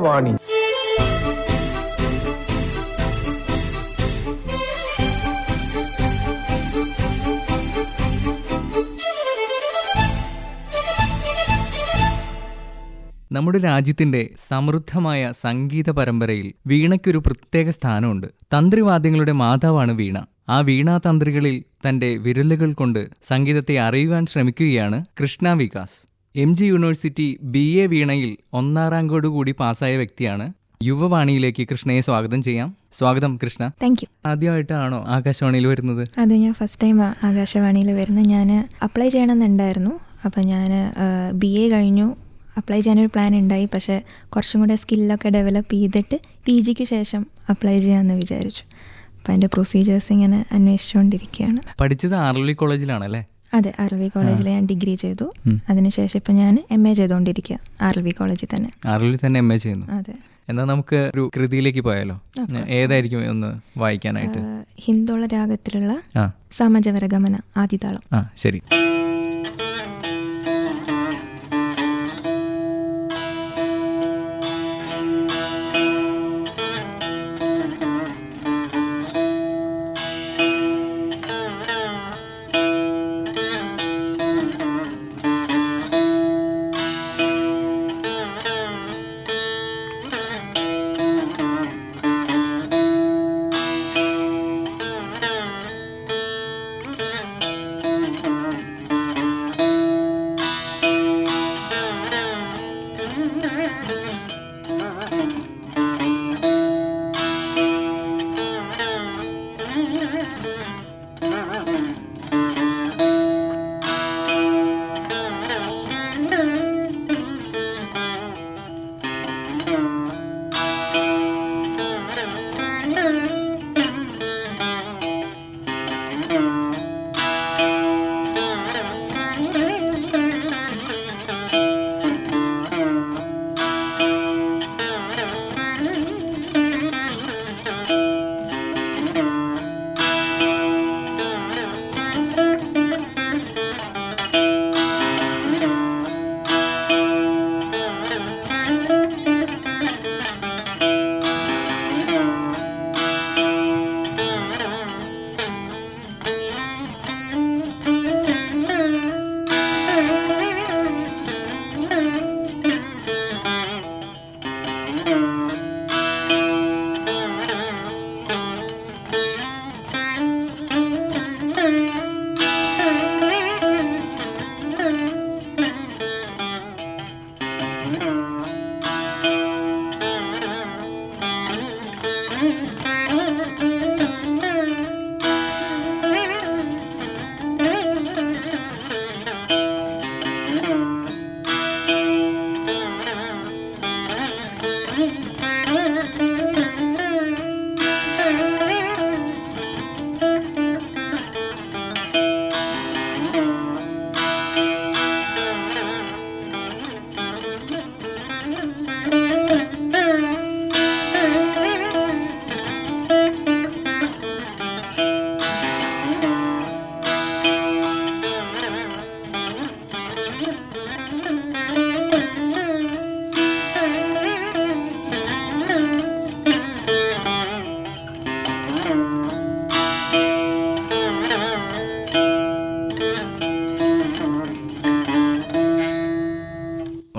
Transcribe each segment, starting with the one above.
യുവവാണി നമ്മുടെ രാജ്യത്തിന്റെ സമൃദ്ധമായ സംഗീത പരമ്പരയിൽ വീണയ്ക്കൊരു പ്രത്യേക സ്ഥാനമുണ്ട്. തന്ത്രിവാദ്യങ്ങളുടെ മാതാവാണ് വീണ. ആ വീണാ തന്ത്രികളിൽ തന്റെ വിരലുകൾ കൊണ്ട് സംഗീതത്തെ അറിയുവാൻ ശ്രമിക്കുകയാണ് Krishna Vikas. M G university B A വീണയിൽ ഒന്നാം റാങ്കോടുകൂടി പാസ്സായ വ്യക്തിയാണ്. യുവവാണിയിലേക്ക് കൃഷ്ണയെ സ്വാഗതം ചെയ്യാം. സ്വാഗതം കൃഷ്ണ. താങ്ക് യു ആദ്യമായിട്ടാണോ ആകാശവാണിയിൽ വരുന്നത്? അതെ ഞാൻ ഫസ്റ്റ് ടൈം ആകാശവാണിയിൽ വരുന്നത്. ഞാൻ അപ്ലൈ ചെയ്യണമെന്നുണ്ടായിരുന്നു. അപ്പോൾ ഞാൻ ബി എ കഴിഞ്ഞു. അപ്ലൈ ചെയ്യാനൊരു പ്ലാൻ ഉണ്ടായി. പക്ഷേ കുറച്ചും കൂടെ സ്കില്ലൊക്കെ ഡെവലപ്പ് ചെയ്തിട്ട് പി ജിക്ക് ശേഷം അപ്ലൈ ചെയ്യാമെന്ന് വിചാരിച്ചു. അപ്പം അതിന്റെ പ്രൊസീജിയേഴ്സ് ഇങ്ങനെ അന്വേഷിച്ചുകൊണ്ടിരിക്കുകയാണ്. പഠിച്ചത് ആർലി കോളേജിലാണല്ലേ അതെ ആർ എൽ വി കോളേജിൽ ഞാൻ ഡിഗ്രി ചെയ്തു. അതിനുശേഷം ഇപ്പം ഞാൻ എം എ ചെയ്തുകൊണ്ടിരിക്കുക ആർ എൽ വി കോളേജിൽ തന്നെ. ആർ വി തന്നെ എം എ ചെയ്യുന്നു. അതെ. എന്നാൽ നമുക്ക് ഒരു കൃതിയിലേക്ക് പോയാലോ? ഏതായിരിക്കും ഒന്ന് വായിക്കാനായിട്ട്? ഹിന്ദോള രാഗത്തിലുള്ള സമജവരഗമന ആദിതാളം. ആ ശരി.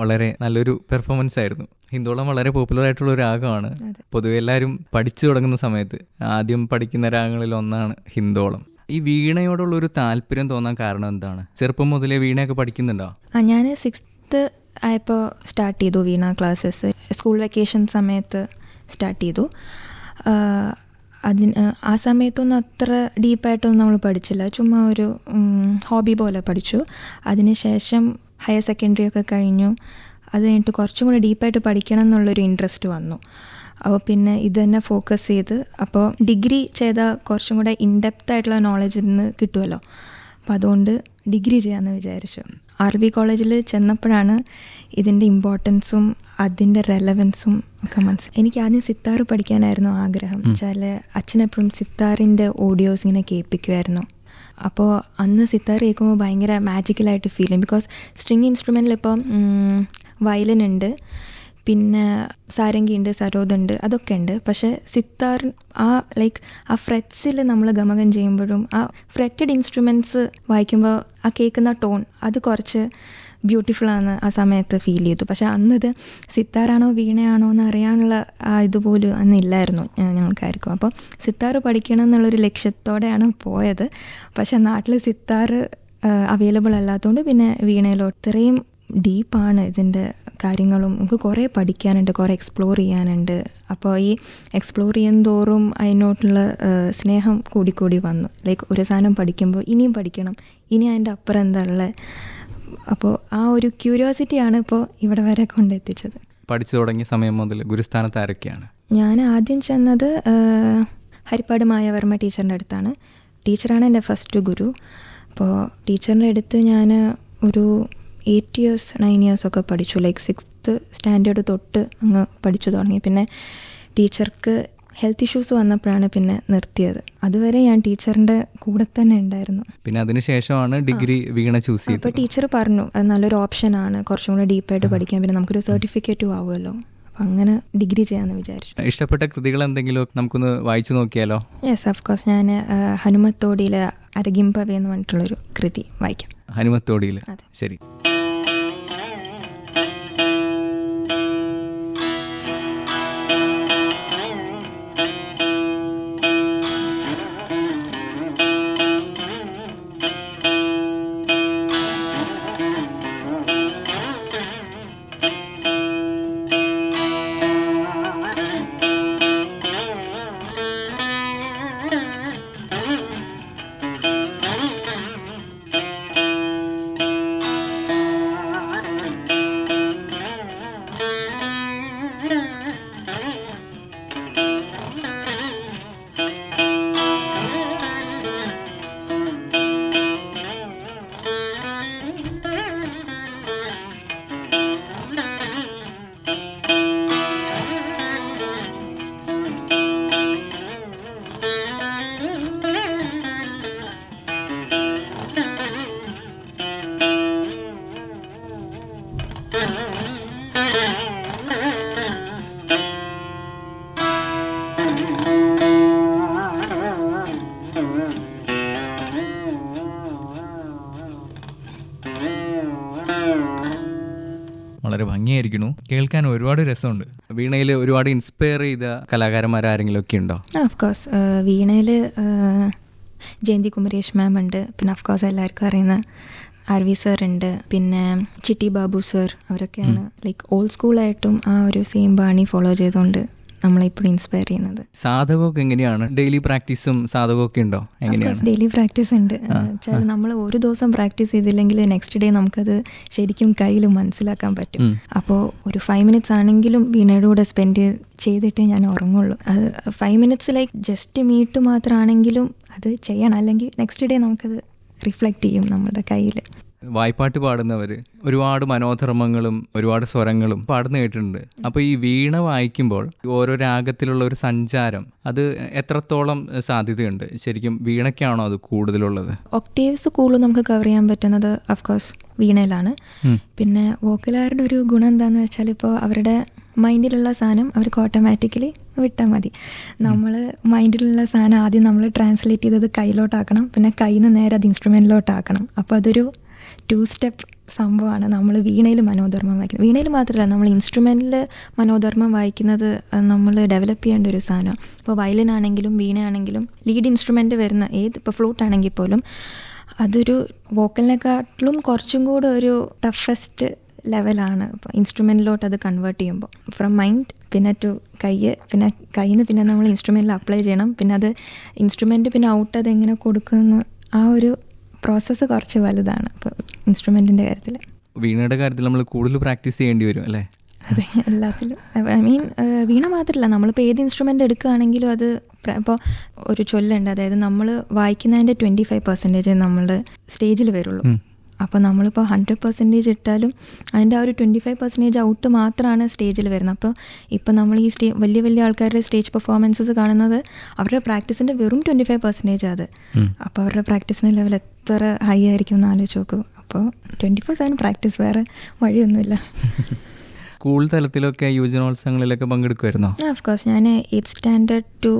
വളരെ നല്ലൊരു പെർഫോമൻസ് ആയിരുന്നു. ഹിന്ദോളം വളരെ പോപ്പുലർ ആയിട്ടുള്ള ഒരു രാഗമാണ്. പൊതുവെ എല്ലാവരും പഠിച്ചു തുടങ്ങുന്ന സമയത്ത് ആദ്യം പഠിക്കുന്ന രാഗങ്ങളിൽ ഒന്നാണ് ഹിന്ദോളം ഈ വീണയോടുള്ള ഒരു താല്പര്യം തോന്നാൻ കാരണം എന്താണ്? ചെറുപ്പം മുതലേ വീണയൊക്കെ പഠിക്കുന്നുണ്ടോ? ആ ഞാൻ സിക്സ്ത്ത് ആയപ്പോൾ സ്റ്റാർട്ട് ചെയ്തു വീണ ക്ലാസ്സസ് സ്കൂൾ വെക്കേഷൻ സമയത്ത് സ്റ്റാർട്ട് ചെയ്തു. അതിന് ആ സമയത്തൊന്നും അത്ര ഡീപ്പായിട്ടൊന്നും നമ്മൾ പഠിച്ചില്ല. ചുമ്മാ ഒരു ഹോബി പോലെ പഠിച്ചു. അതിനുശേഷം ഹയർ സെക്കൻഡറി ഒക്കെ കഴിഞ്ഞു. അത് കഴിഞ്ഞിട്ട് കുറച്ചും കൂടി ഡീപ്പായിട്ട് പഠിക്കണം എന്നുള്ളൊരു ഇൻട്രസ്റ്റ് വന്നു. അപ്പോൾ പിന്നെ ഇത് തന്നെ ഫോക്കസ് ചെയ്ത്. അപ്പോൾ ഡിഗ്രി ചെയ്ത കുറച്ചും കൂടെ ഇൻഡെപ്ത് ആയിട്ടുള്ള നോളജിൽ നിന്ന് കിട്ടുമല്ലോ അപ്പോൾ അതുകൊണ്ട് ഡിഗ്രി ചെയ്യാമെന്ന് വിചാരിച്ചു. ആർ ബി കോളേജിൽ ചെന്നപ്പോഴാണ് ഇതിന്റെ ഇമ്പോർട്ടൻസും അതിന്റെ റെലവൻസും ഒക്കെ മനസ്സിലായി എനിക്ക് ആദ്യം സിത്താർ പഠിക്കാനായിരുന്നു ആഗ്രഹം. വെച്ചാൽ അച്ഛനെപ്പോഴും സിത്താറിന്റെ ഓഡിയോസ് ഇങ്ങനെ കേൾപ്പിക്കുമായിരുന്നു അപ്പോൾ അന്ന് സിത്താർ കേൾക്കുമ്പോൾ ഭയങ്കര മാജിക്കലായിട്ട് ഫീൽ ചെയ്യും. ബിക്കോസ് സ്ട്രിങ് ഇൻസ്ട്രുമെന്റിൽ ഇപ്പം വയലിൻ ഉണ്ട് പിന്നെ സാരംഗി ഉണ്ട് സരോദ് ഉണ്ട് അതൊക്കെ ഉണ്ട്. പക്ഷെ സിത്താർ ആ ലൈക്ക് ആ ഫ്രെറ്റ്സിൽ നമ്മൾ ഗമകം ചെയ്യുമ്പോഴും ആ ഫ്രെറ്റഡ് ഇൻസ്ട്രുമെന്റ്സ് വായിക്കുമ്പോൾ ആ കേൾക്കുന്ന ടോൺ അത് കുറച്ച് ബ്യൂട്ടിഫുൾ ആണ് ആ സമയത്ത് ഫീൽ ചെയ്തു. പക്ഷെ അന്നത് സിത്താറാണോ വീണയാണോ എന്ന് അറിയാനുള്ള ആ ഇതുപോലും അന്ന് ഇല്ലായിരുന്നു ഞങ്ങൾക്കായിരിക്കും അപ്പോൾ സിത്താർ പഠിക്കണം എന്നുള്ളൊരു ലക്ഷ്യത്തോടെയാണ് പോയത്. പക്ഷെ നാട്ടിൽ സിത്താർ അവൈലബിൾ അല്ലാത്തതുകൊണ്ട് പിന്നെ വീണയിലോട്ട് ഇത്രയും ഡീപ്പാണ് ഇതിന്റെ കാര്യങ്ങളും. നമുക്ക് കുറേ പഠിക്കാനുണ്ട് കുറേ എക്സ്പ്ലോർ ചെയ്യാനുണ്ട്. അപ്പോൾ ഈ എക്സ്പ്ലോർ ചെയ്യുന്നതോറും തോറും അതിനോട്ടുള്ള സ്നേഹം കൂടിക്കൂടി വന്നു. ലൈക്ക് ഒരു സാധനം പഠിക്കുമ്പോൾ ഇനിയും പഠിക്കണം ഇനി അതിന്റെ അപ്പുറം എന്താ ഉള്ളത്? അപ്പോൾ ആ ഒരു ക്യൂരിയോസിറ്റിയാണ് ഇപ്പോൾ ഇവിടെ വരെ കൊണ്ടെത്തിച്ചത്. പഠിച്ചു തുടങ്ങിയ സമയം മുതൽ ഗുരുസ്ഥാനത്ത് ആരൊക്കെയാണ്? ഞാൻ ആദ്യം ചെന്നത് ഹരിപ്പാട് മായാവർമ്മ ടീച്ചറിന്റെ അടുത്താണ്. ടീച്ചറാണ് എന്റെ ഫസ്റ്റ് ഗുരു. അപ്പോൾ ടീച്ചറിന്റെ അടുത്ത് ഞാൻ ഒരു എയ്റ്റ് ഇയേഴ്സ് നയൻ ഇയേഴ്സ് ഒക്കെ പഠിച്ചു. ലൈക്ക് സിക്സ്ത്ത് സ്റ്റാൻഡേർഡ് തൊട്ട് അങ്ങ് പഠിച്ചു തുടങ്ങി. പിന്നെ ടീച്ചർക്ക് ഹെൽത്ത് ഇഷ്യൂസ് വന്നപ്പോഴാണ് പിന്നെ നിർത്തിയത്. അതുവരെ ഞാൻ ടീച്ചറിന്റെ കൂടെ തന്നെ ഉണ്ടായിരുന്നു. പിന്നെ അതിനുശേഷമാണ് ഡിഗ്രി വീണ ചൂസ് ചെയ്തത്. അപ്പോൾ ടീച്ചർ പറഞ്ഞു അത് നല്ലൊരു ഓപ്ഷനാണ് കുറച്ചും കൂടെ ഡീപ്പായിട്ട് പഠിക്കാൻ. പിന്നെ നമുക്കൊരു സർട്ടിഫിക്കറ്റും ആവുമല്ലോ. അപ്പം അങ്ങനെ ഡിഗ്രി ചെയ്യാമെന്ന് വിചാരിച്ചു. ഇഷ്ടപ്പെട്ട കൃതികൾ എന്തെങ്കിലും നമുക്കൊന്ന് വായിച്ചു നോക്കിയാലോ? യെസ് ഓഫ് കോഴ്സ് ഞാൻ ഹനുമത്തോടിയിലെ അരഗിംപവേ എന്ന് പറഞ്ഞിട്ടുള്ളൊരു കൃതി വായിക്കാം. ഹനുമത്തോടിയിൽ അതെ. ശരി. കേൾക്കാൻ ഒരുപാട് രസമുണ്ട്. വീണയിൽ ഒരുപാട് ഇൻസ്പയർ ചെയ്ത കലാകാരന്മാർ ആരെങ്കിലും ഒക്കെ ഉണ്ടോ ഓഫ് കോഴ്സ് വീണയിൽ ജയന്തി കുമരേഷ് മാം ഉണ്ട്. പിന്നെ അഫ്കോഴ്സ് എല്ലാവർക്കും അറിയുന്ന ആർ വി സർ ഉണ്ട്. പിന്നെ ചിട്ടി ബാബു സർ അവരൊക്കെയാണ്. ലൈക്ക് ഓൾഡ് സ്കൂളായിട്ടും ആ ഒരു സെയിം ബാണി ഫോളോ ചെയ്തുകൊണ്ട് നമ്മളെപ്പോഴും ഇൻസ്പയർ ചെയ്യുന്നത്. സാധകമൊക്കെ എങ്ങനെയാണ്? ഡെയിലി പ്രാക്ടീസും സാധകമൊക്കെ ഉണ്ടോ? എങ്ങനെയാണ്? ഡെയിലി പ്രാക്ടീസ് ഉണ്ട്. വെച്ചാൽ നമ്മൾ ഒരു ദിവസം പ്രാക്ടീസ് ചെയ്തില്ലെങ്കിൽ നെക്സ്റ്റ് ഡേ നമുക്കത് ശരിക്കും കയ്യിൽ മനസ്സിലാക്കാൻ പറ്റും. അപ്പോൾ ഒരു ഫൈവ് മിനിറ്റ്സ് ആണെങ്കിലും വീണയുടെ കൂടെ സ്പെൻഡ് ചെയ്തിട്ടേ ഞാൻ ഉറങ്ങുള്ളൂ. അത് five minutes like just meet മാത്രമാണെങ്കിലും അത് ചെയ്യണം. അല്ലെങ്കിൽ നെക്സ്റ്റ് ഡേ നമുക്കത് റിഫ്ലക്റ്റ് ചെയ്യും നമ്മുടെ കയ്യിൽ വായ്പാട്ട് പാടുന്നവർ ഒരുപാട് മനോധർമ്മങ്ങളും ഒരുപാട് സ്വരങ്ങളും പാടുന്ന കേട്ടിട്ടുണ്ട്. അപ്പോൾ ഈ വീണ വായിക്കുമ്പോൾ ഓരോ രാഗത്തിലുള്ള ഒരു സഞ്ചാരം അത് എത്രത്തോളം സാധ്യതയുണ്ട്? ശരിക്കും വീണയ്ക്കാണോ അത് കൂടുതലുള്ളത്? ഒക്ടേവ്സ് കൂടുതൽ നമുക്ക് കവർ ചെയ്യാൻ പറ്റുന്നത് അഫ്കോഴ്സ് വീണയിലാണ്. പിന്നെ വോക്കലാരുടെ ഒരു ഗുണം എന്താണെന്ന് വെച്ചാൽ ഇപ്പോൾ അവരുടെ മൈൻഡിലുള്ള സാധനം അവർക്ക് ഓട്ടോമാറ്റിക്കലി വിട്ടാൽ മതി. നമ്മൾ മൈൻഡിലുള്ള സാധനം ആദ്യം നമ്മൾ ട്രാൻസ്ലേറ്റ് ചെയ്തത് കയ്യിലോട്ടാക്കണം പിന്നെ കയ്യിൽ നിന്ന് നേരെ അത് ഇൻസ്ട്രുമെന്റിലോട്ടാക്കണം അപ്പോൾ അതൊരു ടു സ്റ്റെപ്പ് സംഭവമാണ് നമ്മൾ വീണയിൽ മനോധർമ്മം വായിക്കുന്നത്. വീണയിൽ മാത്രമല്ല നമ്മൾ ഇൻസ്ട്രുമെന്റിൽ മനോധർമ്മം വായിക്കുന്നത് നമ്മൾ ഡെവലപ്പ് ചെയ്യേണ്ട ഒരു സാധനം. ഇപ്പോൾ വയലിൻ ആണെങ്കിലും വീണയാണെങ്കിലും ലീഡ് ഇൻസ്ട്രുമെന്റ് വരുന്ന ഏത് ഇപ്പോൾ ഫ്ലൂട്ട് ആണെങ്കിൽ പോലും അതൊരു വോക്കലിനെക്കാട്ടിലും കുറച്ചും കൂടെ ഒരു ടഫസ്റ്റ് ലെവലാണ് ഇപ്പോൾ ഇൻസ്ട്രുമെന്റിലോട്ട് അത് കൺവേർട്ട് ചെയ്യുമ്പോൾ ഫ്രം മൈൻഡ് പിന്നെ ടു കൈ പിന്നെ കയ്യിൽ നിന്ന് പിന്നെ നമ്മൾ ഇൻസ്ട്രുമെന്റിൽ അപ്ലൈ ചെയ്യണം. പിന്നെ അത് ഇൻസ്ട്രുമെന്റ് പിന്നെ ഔട്ട് അത് എങ്ങനെ കൊടുക്കുമെന്ന് ആ ഒരു പ്രോസസ്സ് കുറച്ച് വലുതാണ്. ഇപ്പോൾ ഇൻസ്ട്രുമെന്റിന്റെ കാര്യത്തിൽ വീണയുടെ കാര്യത്തിൽ നമ്മൾ കൂടുതൽ പ്രാക്ടീസ് ചെയ്യേണ്ടി വരും അല്ലേ? അതെ എല്ലാത്തിലും. ഐ മീൻ വീണ മാത്രമല്ല നമ്മളിപ്പോൾ ഏത് ഇൻസ്ട്രുമെന്റ് എടുക്കുകയാണെങ്കിലും അത് ഇപ്പോൾ ഒരു ചൊല്ലുണ്ട്. അതായത് നമ്മൾ വായിക്കുന്നതിന്റെ ട്വന്റി ഫൈവ് പെർസെന്റേജ് നമ്മളുടെ സ്റ്റേജിൽ വരുള്ളൂ. അപ്പോൾ നമ്മളിപ്പോൾ ഹൺഡ്രഡ് പെർസെന്റേജ് ഇട്ടാലും അതിന്റെ ആ ഒരു ട്വന്റി ഫൈവ് പെർസെന്റേജ് ഔട്ട് മാത്രമാണ് സ്റ്റേജിൽ വരുന്നത്. അപ്പോൾ ഇപ്പോൾ നമ്മൾ ഈ സ്റ്റേ വലിയ വലിയ ആൾക്കാരുടെ സ്റ്റേജ് പെർഫോമൻസസ് കാണുന്നത് അവരുടെ പ്രാക്ടീസിന്റെ വെറും ട്വന്റി ഫൈവ് പെർസെന്റേജ് അത്. അപ്പോൾ അവരുടെ പ്രാക്ടീസിന്റെ ലെവൽ എത്ര ഹൈ ആയിരിക്കും എന്ന് ആലോചിച്ച് നോക്കൂ. അപ്പോൾ ട്വന്റി ഫോർ സെവൻ പ്രാക്ടീസ് വേറെ വഴിയൊന്നുമില്ല. സ്കൂൾ തലത്തിലൊക്കെ യുവജനോത്സവങ്ങളിലൊക്കെ പങ്കെടുക്കുമായിരുന്നോ? ഓഫ് കോഴ്സ് ഞാൻ എയ്ത്ത് സ്റ്റാൻഡേർഡ് ടു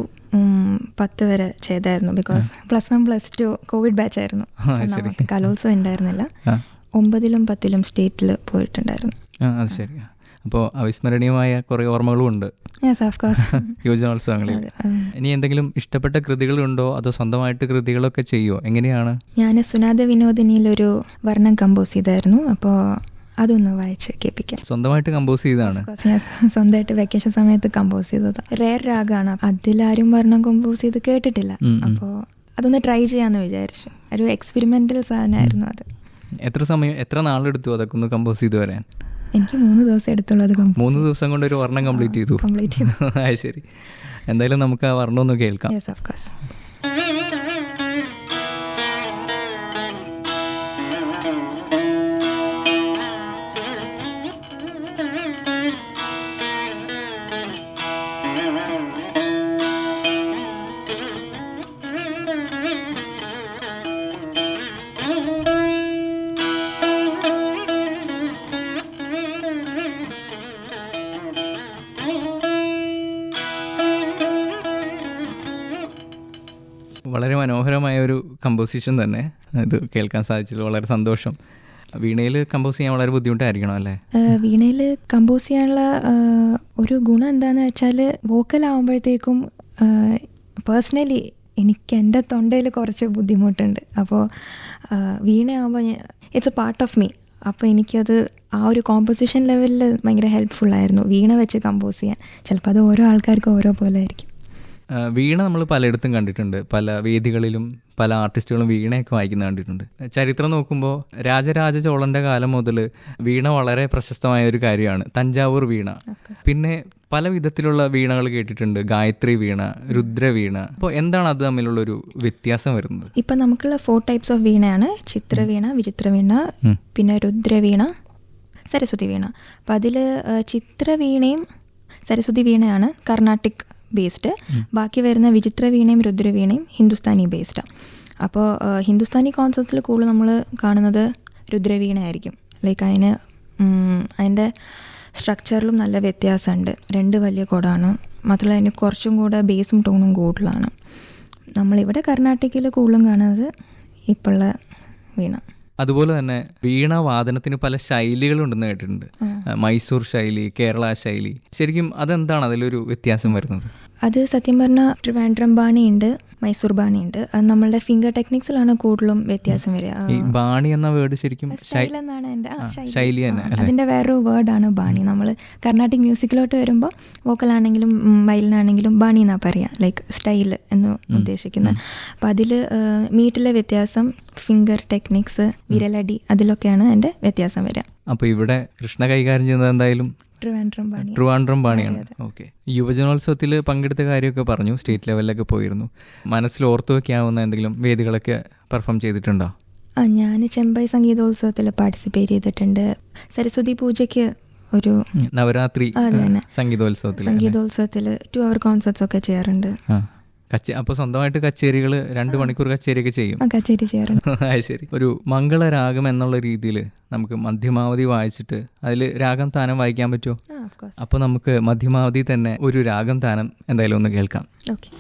പത്ത് വരെ ചെയ്തായിരുന്നു. Because plus one plus two covid batch ആയിരുന്നു. നമുക്ക് കലോത്സവം ഉണ്ടായിരുന്നില്ല. ഒമ്പതിലും പത്തിലും സ്റ്റേറ്റിൽ പോയിട്ടുണ്ടായിരുന്നു. ആ അത് ശരി. അപ്പോൾ അവിസ്മരണീയമായ കുറേ ഓർമ്മകളും ഉണ്ട്. യെസ് ഓഫ് കോഴ്സ് യുവജനോത്സവങ്ങളിൽ. ഇനി എന്തെങ്കിലും ഇഷ്ടപ്പെട്ട കൃതികളുണ്ടോ അതോ സ്വന്തമായിട്ട് കൃതികളൊക്കെ ചെയ്യുമോ എങ്ങനെയാണ്? ഞാൻ സുനാദ വിനോദിനിയിലൊരു വർണം കമ്പോസ് ചെയ്തായിരുന്നു. അപ്പോൾ അതൊന്ന് വായിച്ച് കേൾപ്പിക്കാം. സ്വന്തമായിട്ട് കമ്പോസ് ചെയ്തതാണ്. ഞാൻ സ്വന്തമായിട്ട് വെക്കേഷൻ സമയത്ത് കമ്പോസ് ചെയ്തത്. റേർ രാഗമാണ് അതിലാരും വർണം കമ്പോസ് ചെയ്ത് കേട്ടിട്ടില്ല. അപ്പോൾ അതൊന്ന് ട്രൈ ചെയ്യാന്ന് വിചാരിച്ചു. ഒരു എക്സ്പെരിമെന്റൽ സാധനമായിരുന്നു അത്. എത്ര സമയം എത്ര നാളെടുത്തു അതൊക്കെ ഒന്ന് കമ്പോസ് ചെയ്ത് വരാൻ? എനിക്ക് മൂന്ന് ദിവസം എടുത്തുള്ളൂ അത് മൂന്ന് ദിവസം കൊണ്ട് ഒരു വർണം കംപ്ലീറ്റ് ചെയ്തു. കംപ്ലീറ്റ് ചെയ്തു. ശരി. എന്തായാലും നമുക്ക് ആ വർണം ഒന്ന് കേൾക്കാം. യെസ് ഓഫ് കോഴ്സ് കമ്പോസിഷൻ തന്നെ. ഇത് കേൾക്കാൻ സാധിച്ചതിൽ വളരെ സന്തോഷം. വീണയിൽ കമ്പോസ് ചെയ്യാൻ വളരെ ബുദ്ധിമുട്ടായിരിക്കണം അല്ലേ? വീണയിൽ കമ്പോസ് ചെയ്യാനുള്ള ഒരു ഗുണം എന്താണെന്ന് വെച്ചാൽ വോക്കൽ ആകുമ്പോഴത്തേക്കും പേഴ്സണലി എനിക്ക് എന്റെ തൊണ്ടയിൽ കുറച്ച് ബുദ്ധിമുട്ടുണ്ട്. അപ്പോൾ വീണയാകുമ്പോൾ it's a part of me അപ്പോൾ എനിക്കത് ആ ഒരു കോമ്പോസിഷൻ ലെവലിൽ ഭയങ്കര ഹെൽപ്ഫുള്ളായിരുന്നു വീണ വെച്ച് കമ്പോസ് ചെയ്യാൻ. ചിലപ്പോൾ അത് ഓരോ ആൾക്കാർക്കും ഓരോ പോലെ ആയിരിക്കും. വീണ നമ്മൾ പലയിടത്തും കണ്ടിട്ടുണ്ട്. പല വേദികളിലും പല ആർട്ടിസ്റ്റുകളും വീണയൊക്കെ വായിക്കുന്ന കണ്ടിട്ടുണ്ട്. ചരിത്രം നോക്കുമ്പോൾ രാജരാജ ചോളന്റെ കാലം മുതൽ വീണ വളരെ പ്രശസ്തമായ ഒരു കാര്യമാണ്. തഞ്ചാവൂർ വീണ. പിന്നെ പല വിധത്തിലുള്ള വീണകൾ കേട്ടിട്ടുണ്ട്. ഗായത്രി വീണ രുദ്രവീണ അപ്പോൾ എന്താണ് അത് തമ്മിലുള്ള ഒരു വ്യത്യാസം വരുന്നത്? ഇപ്പം നമുക്കുള്ള ഫോർ ടൈപ്സ് ഓഫ് വീണയാണ്. ചിത്രവീണ വിചിത്രവീണ വീണ പിന്നെ രുദ്രവീണ സരസ്വതി വീണ. അപ്പം അതിൽ ചിത്രവീണയും സരസ്വതി വീണയാണ്. കർണാട്ടിക് ബേസ്ഡ് ബാക്കി വരുന്ന വിചിത്ര വീണയും രുദ്രവീണയും ഹിന്ദുസ്ഥാനി ബേസ്ഡാണ് അപ്പോൾ ഹിന്ദുസ്ഥാനി കോൺസേർട്സിൽ കൂടുതൽ നമ്മൾ കാണുന്നത് രുദ്രവീണയായിരിക്കും ലൈക്ക് അതിന് അതിന്റെ സ്ട്രക്ചറിലും നല്ല വ്യത്യാസമുണ്ട്. രണ്ട് വലിയ കോഡാണ് മാത്രമല്ല അതിന് കുറച്ചും കൂടെ ബേസും ടോണും കൂടുതലാണ്. നമ്മളിവിടെ കർണാടകയിൽ കൂടുതലും കാണുന്നത് ഇപ്പോഴുള്ള വീണ. അതുപോലെ തന്നെ വീണ വാദനത്തിന് പല ശൈലികളുണ്ടെന്ന് കേട്ടിട്ടുണ്ട്. മൈസൂർ ശൈലി കേരള ശൈലി. ശരിക്കും അതെന്താണ് അതിലൊരു വ്യത്യാസം വരുന്നത്? അത് സത്യം പറഞ്ഞാൽ ട്രിവാൻഡ്രം ഉണ്ട് മൈസൂർ ബാണിയുണ്ട്. അത് നമ്മളുടെ ഫിംഗർ ടെക്നിക്സിലാണ് കൂടുതലും വ്യത്യാസം വരിക. ഈ ബാണി എന്ന വേർഡ് ശരിക്കും സ്റ്റൈൽ എന്നാണ് എന്റെ ശൈലി. തന്നെ? അതിന്റെ വേറൊരു വേർഡാണ് ബാണി. നമ്മൾ കർണാട്ടിക് മ്യൂസിക്കിലോട്ട് വരുമ്പോൾ വോക്കലാണെങ്കിലും വയലിനാണെങ്കിലും ബാണി എന്നാ പറയുക ലൈക്ക് സ്റ്റൈൽ എന്ന് ഉദ്ദേശിക്കുന്നത് അപ്പം അതിൽ മീറ്റിലെ വ്യത്യാസം ഫിംഗർ ടെക്നിക്സ് വിരലടി അതിലൊക്കെയാണ് എന്റെ വ്യത്യാസം വരിക. അപ്പോൾ ഇവിടെ കൃഷ്ണ കൈകാര്യം ചെയ്യുന്നത് എന്തായാലും ട്രിവാൻഡ്രം പാണിയാണ്. ബാണിയാണ് ഓക്കെ. യുവജനോത്സവത്തിൽ പങ്കെടുത്ത കാര്യമൊക്കെ പറഞ്ഞു. സ്റ്റേറ്റ് ലെവലിലൊക്കെ പോയിരുന്നു. മനസ്സിൽ ഓർത്തു വെക്കാവുന്ന എന്തെങ്കിലും വേദികളൊക്കെ പെർഫോം ചെയ്തിട്ടുണ്ടോ? ആ ഞാൻ ചെമ്പൈ സംഗീതോത്സവത്തിൽ പാർട്ടിസിപ്പേറ്റ് ചെയ്തിട്ടുണ്ട്. സരസ്വതി പൂജയ്ക്ക് ഒരു നവരാത്രി സംഗീതോത്സവത്തിൽ സംഗീതോത്സവത്തിൽ ടു അവർ കോൺസേർട്സ് ഒക്കെ ചെയ്യാറുണ്ട്. കച്ചേ അപ്പൊ സ്വന്തമായിട്ട് കച്ചേരികൾ രണ്ട് മണിക്കൂർ കച്ചേരിയൊക്കെ ചെയ്യും. കച്ചേരി ശരി. ഒരു മംഗളരാഗം എന്നുള്ള രീതിയിൽ നമുക്ക് മധ്യമാവധി വായിച്ചിട്ട് അതിൽ രാഗം താനം വായിക്കാൻ പറ്റുമോ? അപ്പൊ നമുക്ക് മധ്യമാവധി തന്നെ ഒരു രാഗം താനം എന്തായാലും ഒന്ന് കേൾക്കാം. ഓക്കെ.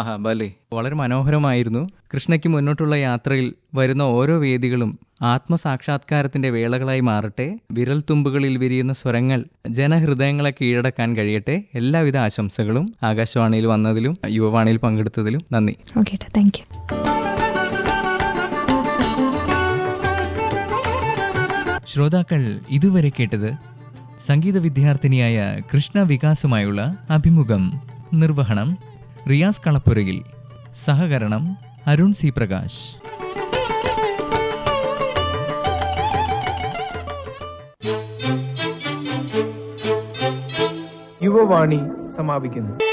ആഹാ വളരെ മനോഹരമായിരുന്നു കൃഷ്ണയ്ക്ക് മുന്നോട്ടുള്ള യാത്രയിൽ വരുന്ന ഓരോ വേദികളും ആത്മസാക്ഷാത്കാരത്തിന്റെ വേളകളായി മാറട്ടെ വിരൽ തുമ്പുകളിൽ വിരിയുന്ന സ്വരങ്ങൾ ജനഹൃദയങ്ങളെ കീഴടക്കാൻ കഴിയട്ടെ എല്ലാവിധ ആശംസകളും ആകാശവാണിയിൽ വന്നതിലും യുവവാണിയിൽ പങ്കെടുത്തതിലും നന്ദി. ഓക്കെ താങ്ക് യു ശ്രോതാക്കൾ ഇതുവരെ കേട്ടത് സംഗീത വിദ്യാർത്ഥിനിയായ കൃഷ്ണ വികാസുമായുള്ള അഭിമുഖം. നിർവഹണം റിയാസ് കളപ്പുരയിൽ. സഹകരണം അരുൺ സി പ്രകാശ്. യുവവാണി സമാപിക്കുന്നു.